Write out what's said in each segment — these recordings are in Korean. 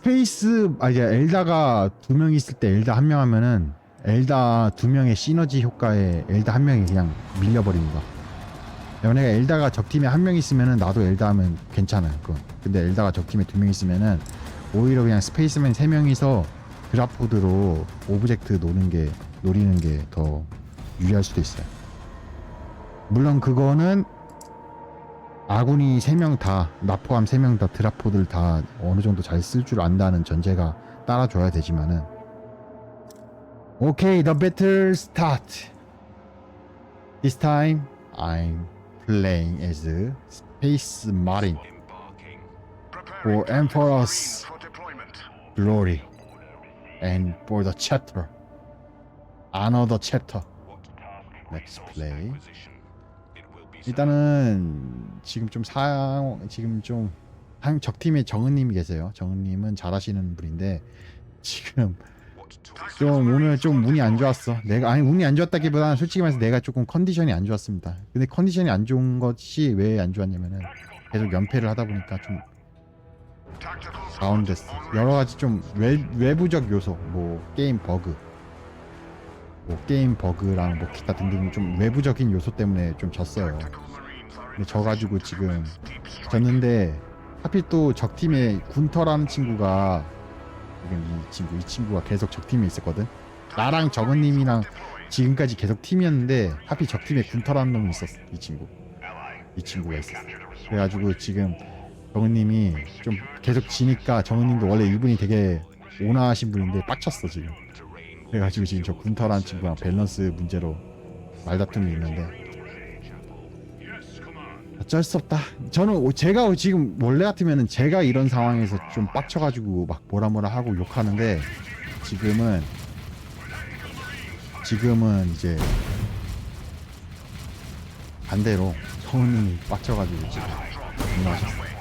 스페이스 아 이제 엘다가 두 명 있을 때 엘다 한 명 하면은 엘다 두 명의 시너지 효과에 엘다 한 명이 그냥 밀려버립니다. 만약에 엘다가 적 팀에 한 명 있으면은 나도 엘다 하면 괜찮아요. 그건. 근데 엘다가 적 팀에 두 명 있으면은 오히려 그냥 스페이스맨 세 명이서 드랍포드로 오브젝트 노는 게 노리는 게 더 유리할 수도 있어요. 물론 그거는 아군이 세명 다, 나 포함 세명다 드랍포드를 다 어느 정도 잘 쓸 줄 안다는 전제가 따라줘야 되지만은 오케이, the battle start. This time I'm playing as a Space Marine for Emperor's glory and for the chapter. Another chapter. Let's play. 일단은 지금 좀 상, 지금 좀 한 적팀에 정은님이 계세요. 정은님은 잘하시는 분인데 지금 좀 오늘 좀 운이 안 좋았어. 내가 아니 운이 안 좋았다기보다는 솔직히 말해서 내가 조금 컨디션이 안 좋았습니다. 근데 컨디션이 안 좋은 것이 왜 안 좋았냐면은 계속 연패를 하다 보니까 좀 다운됐어. 여러 가지 좀 외, 외부적 요소, 뭐 게임 버그, 뭐 게임 버그랑 뭐 기타 등등 좀 외부적인 요소 때문에 좀 졌어요. 근데 져가지고 지금 졌는데 하필 또 적팀에 군터라는 친구가 이 친구 이 친구가 계속 적팀에 있었거든. 나랑 정은님이랑 지금까지 계속 팀이었는데 하필 적팀에 군터라는 놈이 있었어. 이 친구. 이 친구가 있었어. 그래가지고 지금 정은님이 좀 계속 지니까 정은님도 원래 이분이 되게 온화하신 분인데 빡쳤어 지금. 그래가지고 지금 저 군터라는 친구랑 밸런스 문제로 말다툼이 있는데 어쩔 수 없다. 저는 오- 제가 지금 원래 같으면은 제가 이런 상황에서 좀 빡쳐가지고 막 뭐라 뭐라 하고 욕하는데 지금은 지금은 이제 반대로 성우님이 빡쳐가지고 지금 분노하셨어.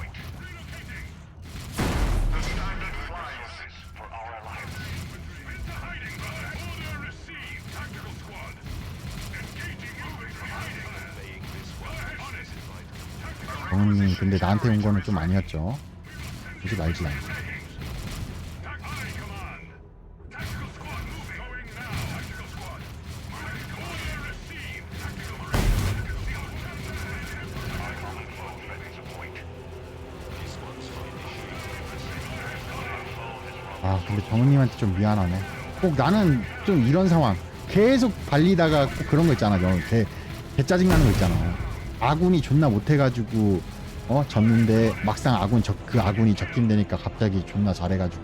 성우님 근데 나한테 온 거는 좀 아니었죠. 그지 말지 않아 근데 정은님한테 좀 미안하네. 꼭 나는 좀 이런 상황 계속 발리다가 꼭 그런 거 있잖아. 너 개, 개 짜증 나는 거 있잖아. 아군이 존나 못해가지고 어 졌는데 막상 아군 적 그 아군이 적팀 되니까 갑자기 존나 잘해가지고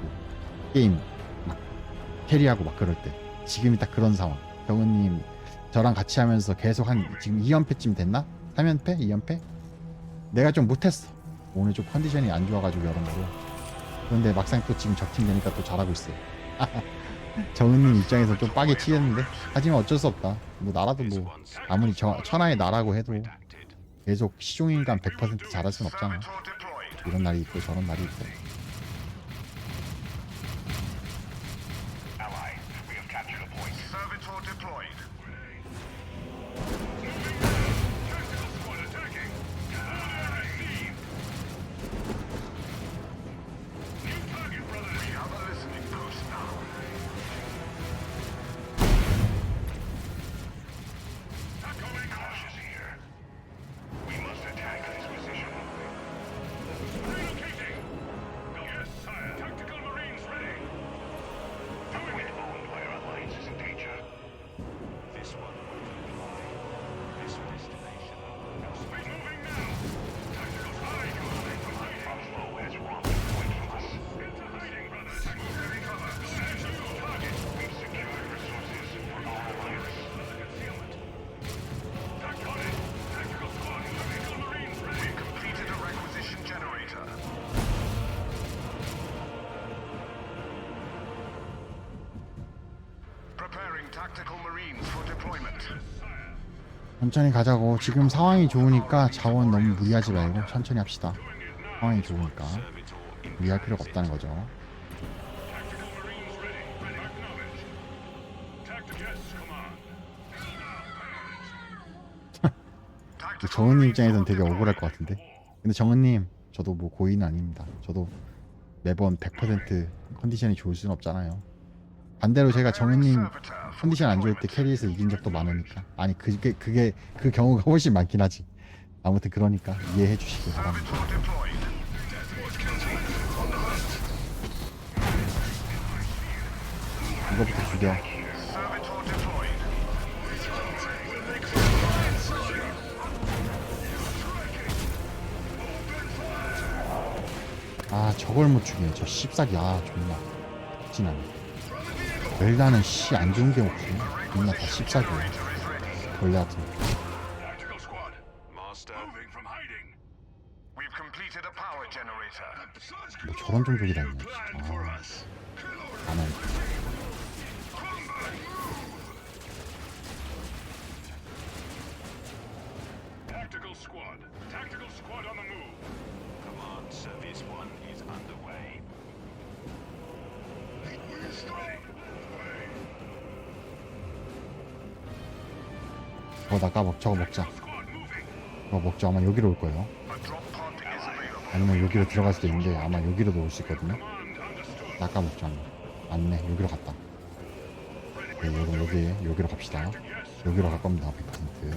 게임 막 캐리하고 막 그럴 때 지금이 딱 그런 상황. 정은님 저랑 같이 하면서 계속 한 지금 2연패쯤 됐나? 3연패? 2연패? 내가 좀 못했어. 오늘 좀 컨디션이 안 좋아가지고 여러모로. 그런데 막상 또 지금 적팀 되니까 또 잘하고 있어요. 정은님 입장에서 좀 빡이 튀었는데 하지만 어쩔 수 없다. 뭐 나라도 뭐 아무리 저, 천하의 나라고 해도 계속 시종인간 100% 잘할 순 없잖아. 이런 날이 있고 저런 날이 있고. 천천히 가자고. 지금 상황이 좋으니까 자원 너무 무리하지 말고 천천히 합시다. 상황이 좋으니까 무리할 필요가 없다는 거죠. 정은님 입장에서는 되게 억울할 것 같은데. 근데 정은님, 저도 뭐 고의는 아닙니다. 저도 매번 100% 컨디션이 좋을 순 없잖아요. 반대로 제가 정은님 컨디션 안 좋을 때 캐리에서 이긴 적도 많으니까 아니 그게 그게 그 경우가 훨씬 많긴 하지. 아무튼 그러니까 이해해 주시기 바랍니다. 이거부터 죽여. 아 저걸 못 죽이네 저 씹사기 아 존나 진하네 벨다는 씨 안 좋은 게 없지 존나 다 씹사기야 벌레 같은 거. Tactical squad. Master. Moving from hiding. We've completed a power generator. 뭐 저런 종족이라 있네 진짜 아, 나는 나가 먹 저거 먹자. 저거 먹자 아마 여기로 올 거예요. 아니면 여기로 들어갈 수도 있는데 아마 여기로도 올 수 있거든요 Command understood. 나가 먹자 아마 맞네 여기로 갔다 네, 여러분 여기 여기로 갑시다 여기로 갈 겁니다 100%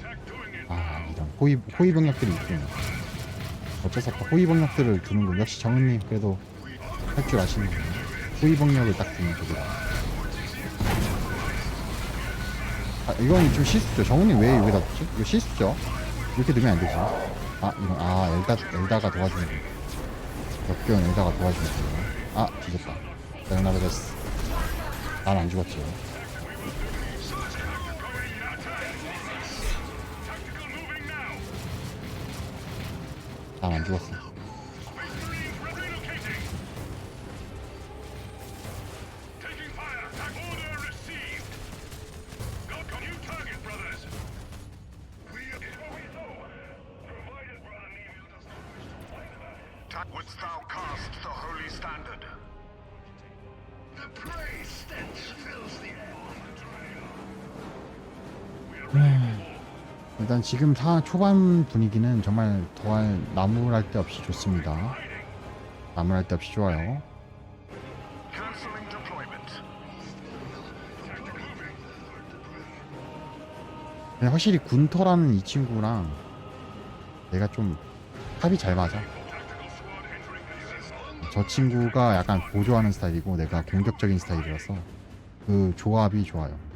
Tac doing it. 아 이런 호위 호위 병력들이 있군요. 어쩔 수 없다. 호위 병력들을 두는군. 역시 정은님 그래도 할 줄 아시는군요. 호위 병력을 딱 두는 거죠. 아 이건 좀 실수죠. 정은님 왜 여기다 뒀지? 이거 실수죠. 이렇게 넣으면 안 되지. 아 이건 아 엘다 엘다가 도와주는 거. 역겨운 엘다가 도와주는 거. 아 뒤졌다. 레오나르데스. 난안 죽었죠. Tactical moving now. 난안 죽었어. 지금 사 초반 분위기는 정말 더할 나무랄 데 없이 좋습니다. 나무랄 데 없이 좋아요. 확실히 군터라는 이 친구랑 내가 좀 합이 잘 맞아. 저 친구가 약간 보조하는 스타일이고 내가 공격적인 스타일이라서 그 조합이 좋아요.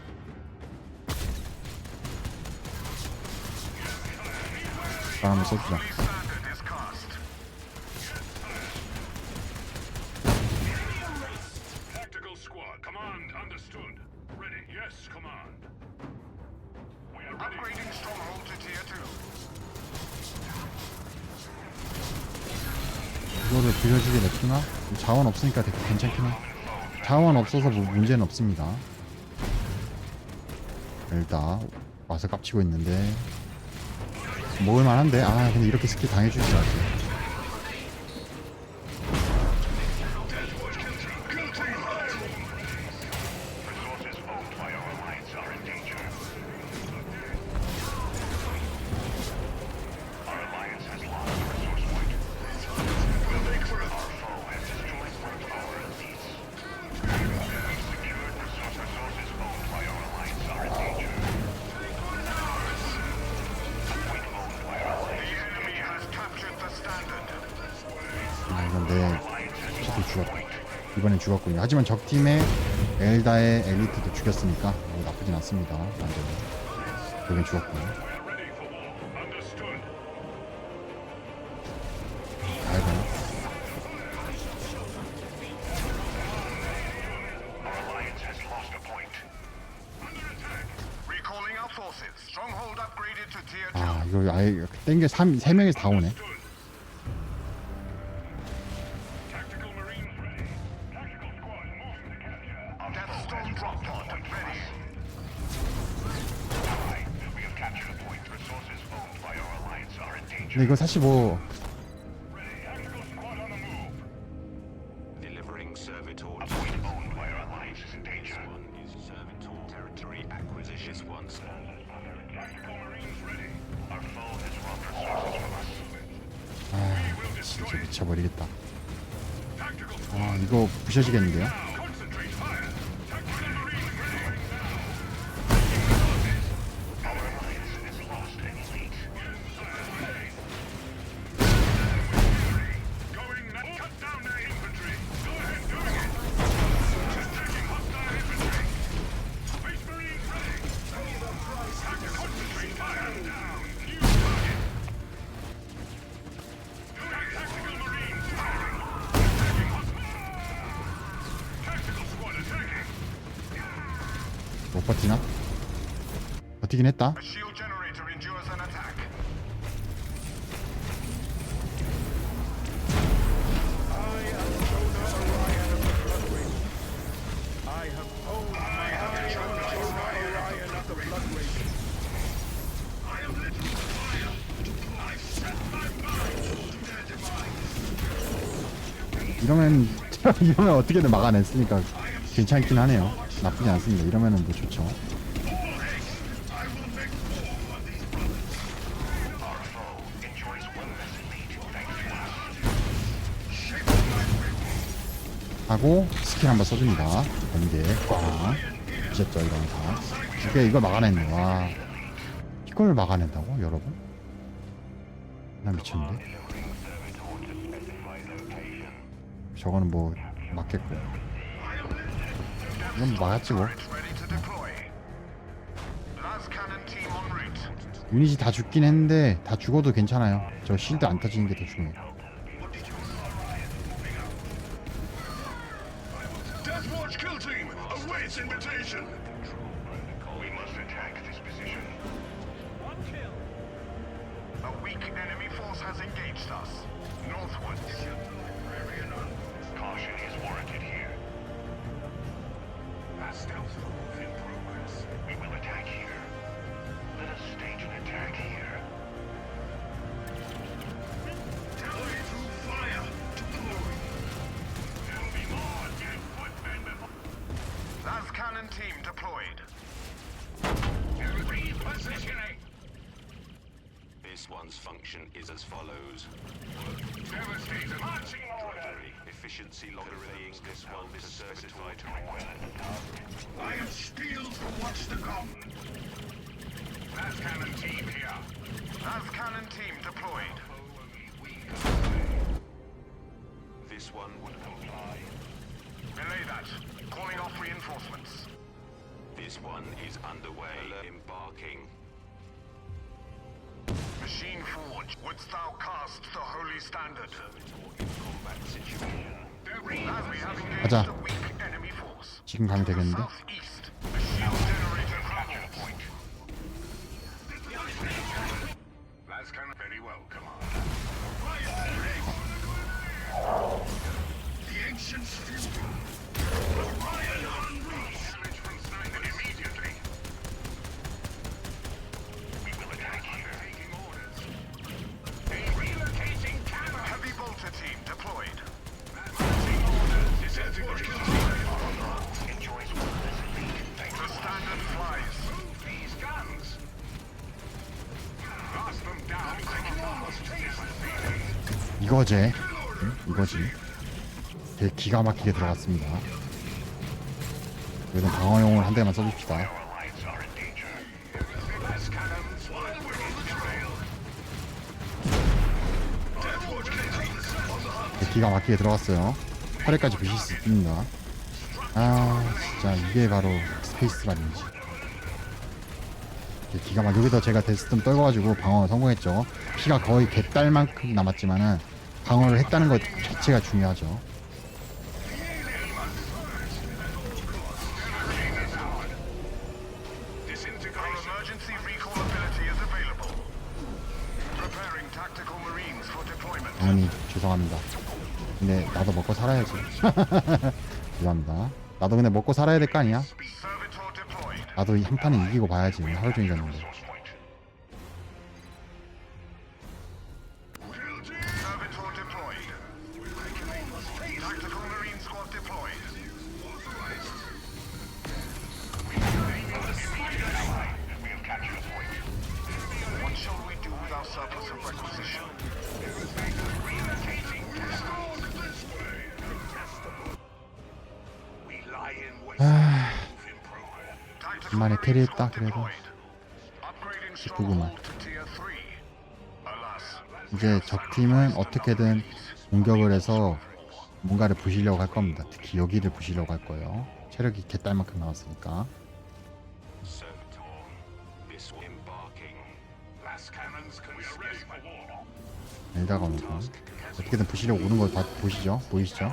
To tier 2. 이거를 빌려주게 냅두나? 자원 없으니까 되게 괜찮긴 해. 자원 없어서 뭐 문제는 없습니다. 일단 와서 깝치고 있는데 먹을만한데 아 근데 이렇게 스킬 당해주지. Resources 죽었군요. 하지만 적 팀의 엘다의 엘리트도 죽였으니까 뭐 나쁘진 않습니다. 완전히. 여긴 죽었군요. We're ready for war. Understood. 가야 되나? Our alliance has lost a point. Under attack. Recalling our forces. Stronghold upgraded to tier 2. 아 이거 아예 땡겨 3, 3명에서 다 오네. 근데 이거 사실 뭐 their demise. 이러면 이러면 어떻게든 막아냈으니까 괜찮긴 하네요. 나쁘지 않습니다. 이러면은 뭐 좋죠. 하고 스킬 한번 써줍니다. 번개 꽝 미쳤죠 이런 다. 이게 이걸 막아냈네. 와 이걸 막아낸다고 여러분? 나 미쳤는데. 저거는 뭐 맞겠고. 이건 막았지 뭐. 유닛이 다 죽긴 했는데 다 죽어도 괜찮아요. 저 실드 안 터지는 게 더 중요해요. Weak enemy force has engaged us. Northwards. Caution is warranted here. A stealth move in progress. We will attack here. Let us stage an attack here. One's function is as follows. Devastator. Marching order. Efficiency logarithms this one is certified to I am steel to watch the come. Las cannon team here. Las cannon team deployed. This one would comply. Relay that. Calling off reinforcements. This one is underway. Embarking. Machine Forge, wouldst thou cast the holy standard? Combat situation. As we have engaged 가자. a weak enemy force. 지금 가면 되겠는데? Southeast. The shield generator 이거제 응? 이거지. 되게 기가 막히게 들어갔습니다. 여기는 방어용을 한 대만 써줍시다. 기가 막히게 들어갔어요. 팔에까지 부실 수 있습니다. 아 진짜 이게 바로 스페이스 말인지. 되게 기가 막 여기서 제가 데스좀 떨궈가지고 방어 성공했죠. 피가 거의 개딸만큼 남았지만은 방어를 했다는 것 자체가 중요하죠. 어머니 죄송합니다. 근데 나도 먹고 살아야지. 죄송합니다. 나도 근데 먹고 살아야 될 거 아니야? 나도 한 판은 이기고 봐야지. 하루 종일 잤는데. 그래도 Upgrading 기쁘구만. stronghold to tier 3. Alas, 이제 적팀은 어떻게든 공격을 해서 뭔가를 부시려고 할 겁니다. 특히 여기를 부시려고 할 거예요. 체력이 개딸만큼 나왔으니까. 엘다가 오는 거. 어떻게든 부시려고 오는 거다 보시죠? 보이시죠?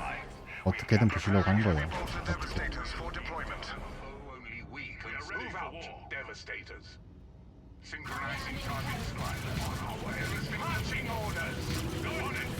어떻게든 부시려고 하는 거예요. For status. Synchronizing target On our way. marching orders. Go on it.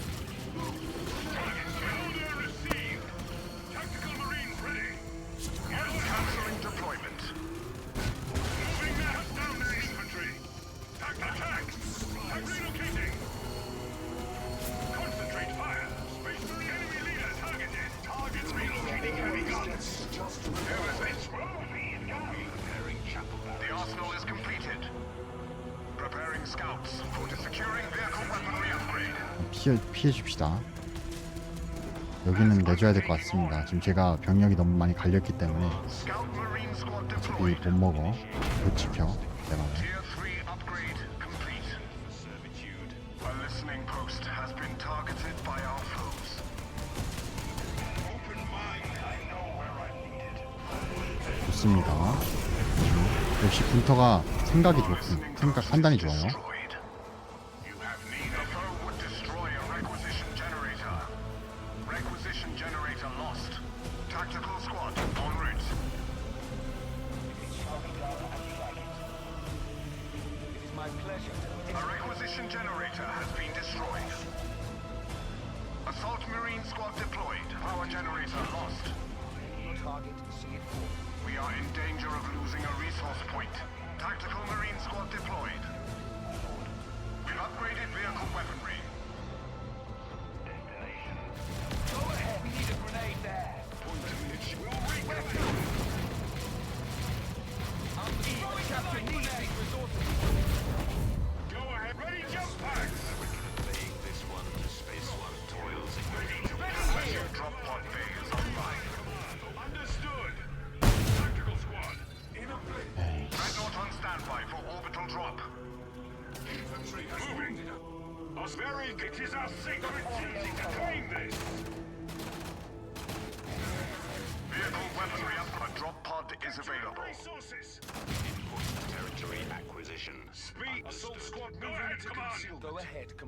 피해, 피해 줍시다. 여기는 내줘야 될 것 같습니다. 지금 제가 병력이 너무 많이 갈렸기 때문에 어차피. 못 먹어. 못 지켜. 내가. Tier 3 upgrade complete. servitude. A listening post has been targeted by our foes. Open mind. I know where I'm needed. 좋습니다. 음, 역시 군터가 생각이 좋군. 생각 판단이 좋아요.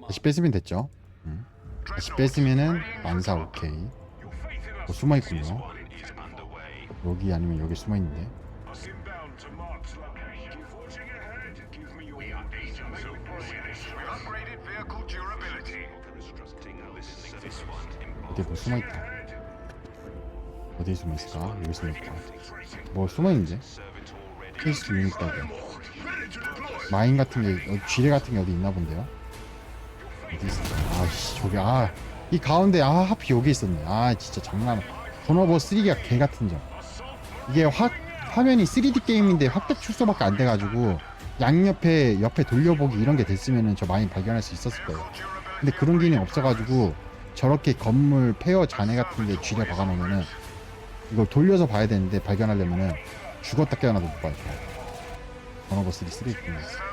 다시 뺏으면 됐죠. 다시 뺏으면은 만사 오케이. Your faith in us. 뭐 숨어 있군요. One is underway. 여기 아니면 여기 숨어 있는데. Us inbound to Mark's location. Forging ahead. Give me your we are agents of progress. We've upgraded vehicle durability. Constructing a listening. This one 어디 뭐 숨어 있다. Ahead. 어디 숨어 있을까? 여기 숨어 있다. 뭐 숨어 있는데? servitor ready. 케이스 유닛 따고. 마인 같은 게 어, 쥐레 같은 게 어디 있나 본데요? 아씨 저기 아 이 가운데 아 하필 여기 있었네. 아 진짜 장난. 번호버 3가 개 같은 점. 이게 화 화면이 3D 게임인데 확대 축소밖에 안 돼가지고 양옆에 옆에 돌려보기 이런 게 됐으면은 저 마인 발견할 수 있었을 거예요. 근데 그런 기능 없어가지고 저렇게 건물 폐허 잔해 같은 데 쥐레 박아놓으면은 이걸 돌려서 봐야 되는데 발견하려면은 죽었다 깨어나도 못 봐요. 번호버 3 쓰레기구나. Servitor deployed.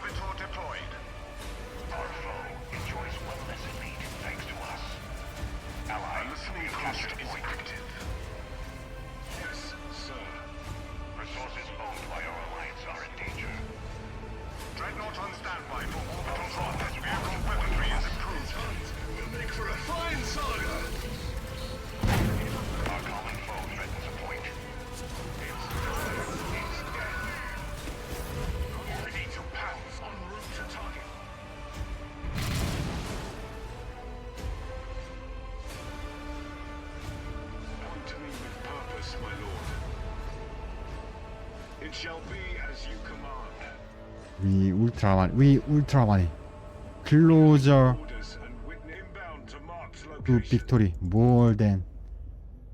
로저 Orders and witness inbound to Mark's 그 location. 빅토리 more than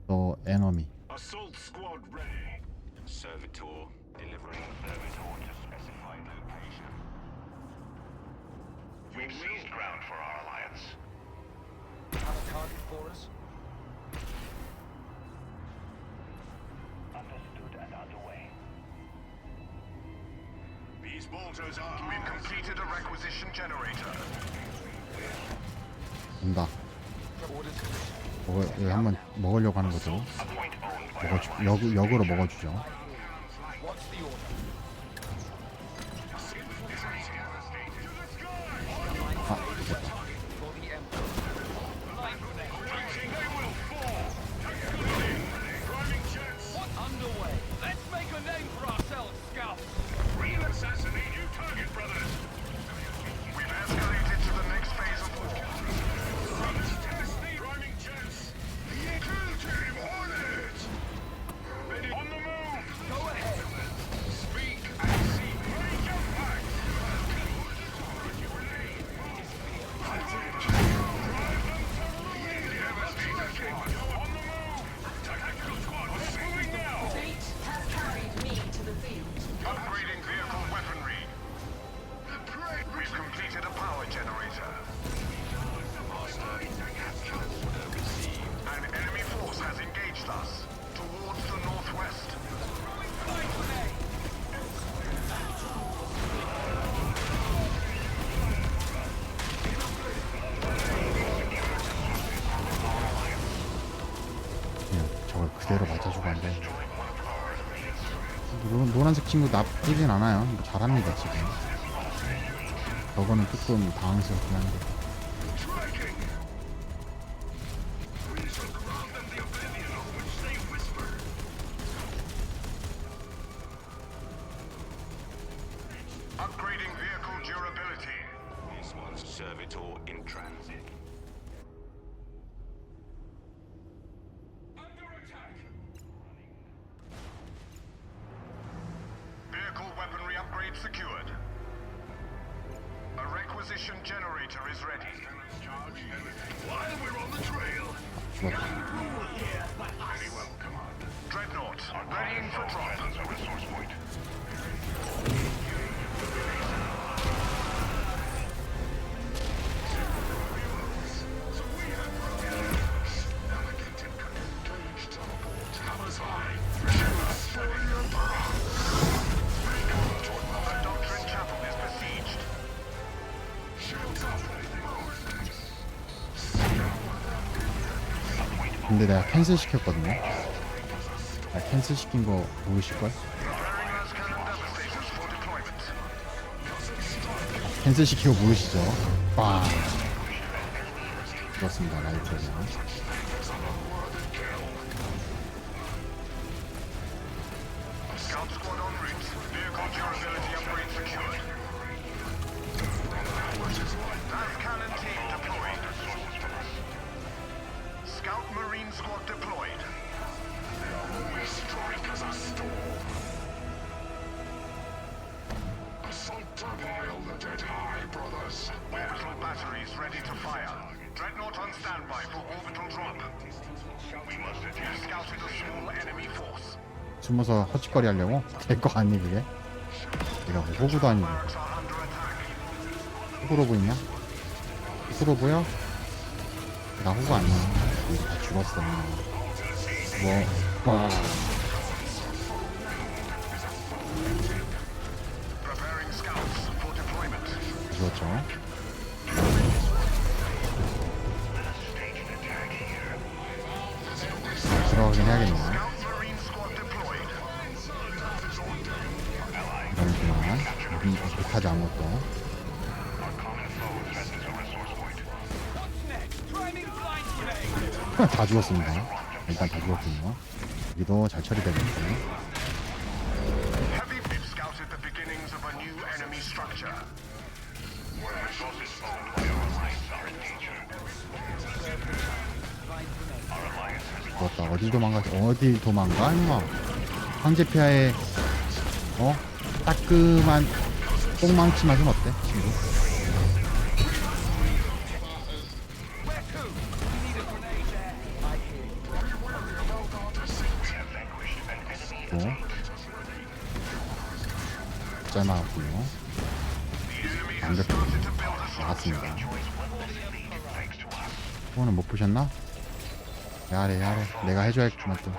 the enemy 역, 역으로 먹어주죠. 노, 노란색 친구 나쁘진 않아요. 뭐 잘합니다, 지금. 저거는 조금 당황스럽긴 한데. 근데 내가 캔슬 시켰거든요. 나 캔슬 시킨 거 deployment. 캔슬 시키고 모르시죠? 빵! 죽었습니다, 라이프가. Scout Marine squad deployed. We strike as a storm. Assault turbine the dead high, brothers. Orbital batteries ready to fire. Dreadnought on standby for orbital drop. We must have scouted a small enemy force. 숨어서 헛짓거리 하려고? 될 거 아니, 그게? 내가 뭐 호구도 아니고. Barracks are under attack. 호구로 보이냐? 호구로 보여? 나 호구 아니야. 죽었어. 뭐, 와. 죽었죠. 들어가긴 해야겠네. 다 죽었습니다. 일단 다 죽었군요. 여기도 잘 처리되고 있고요. 죽었다. 어디 도망가? 어디 도망가? 임마. 황제폐하의 어 따끔한 꽁망치 맛은 어때, 친구? You. 또 짧아갖고요. 완벽히 나왔습니다. 후원은 못 보셨나? 야래 야래 내가 해줘야겠구만 또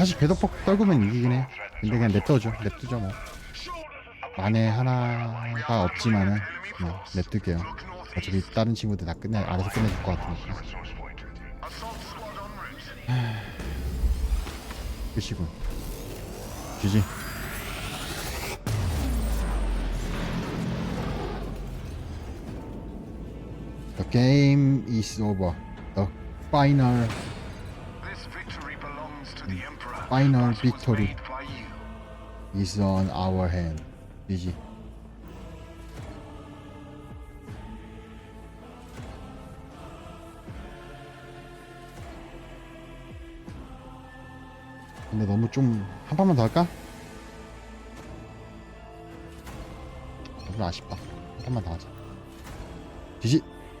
사실 궤도폭 떨구면 이기긴 해. 근데 그냥 냅둬줘. 냅두죠 뭐. 만에 하나가 없지만은 그냥 냅둘게요. 어차피 다른 친구들 다 끝내 알아서 끝내줄 것 같으니까. 끝이군. GG. The game is over. The Final victory. is on our hand. GG. 근데 너무 좀 한 판만 더 할까? 너무 아쉽다. 한 판만 더 하자. GG.